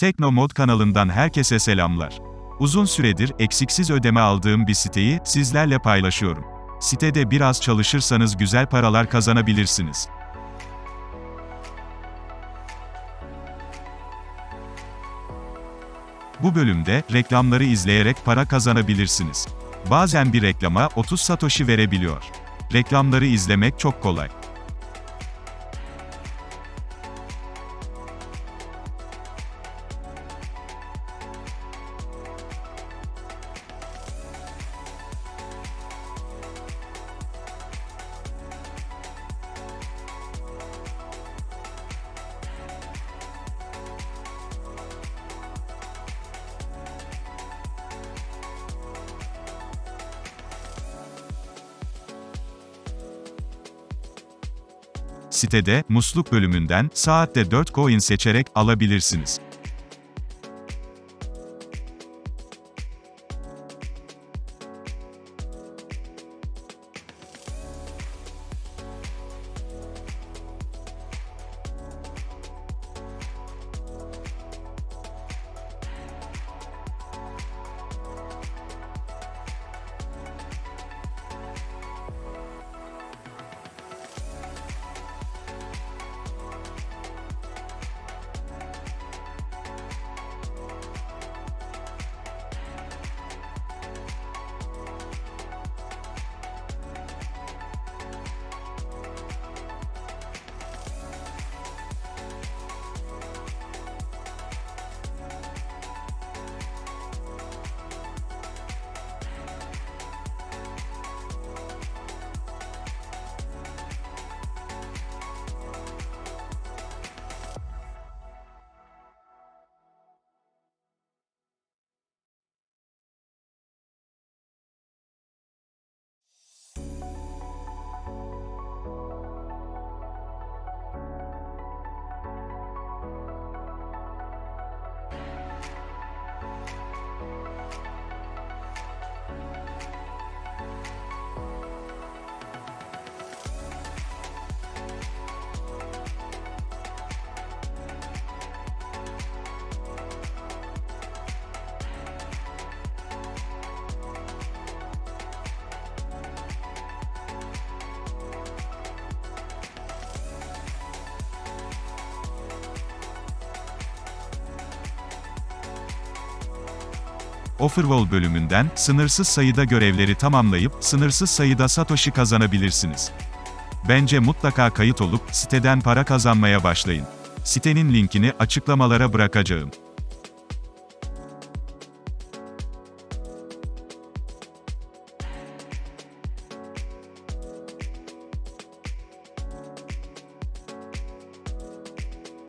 Teknomod kanalından herkese selamlar. Uzun süredir eksiksiz ödeme aldığım bir siteyi sizlerle paylaşıyorum. Sitede biraz çalışırsanız güzel paralar kazanabilirsiniz. Bu bölümde reklamları izleyerek para kazanabilirsiniz. Bazen bir reklama 30 satoshi verebiliyor. Reklamları izlemek çok kolay. Sitede, musluk bölümünden, saatte 4 coin seçerek alabilirsiniz. Offerwall bölümünden, sınırsız sayıda görevleri tamamlayıp, sınırsız sayıda Satoshi kazanabilirsiniz. Bence mutlaka kayıt olup, siteden para kazanmaya başlayın. Sitenin linkini açıklamalara bırakacağım.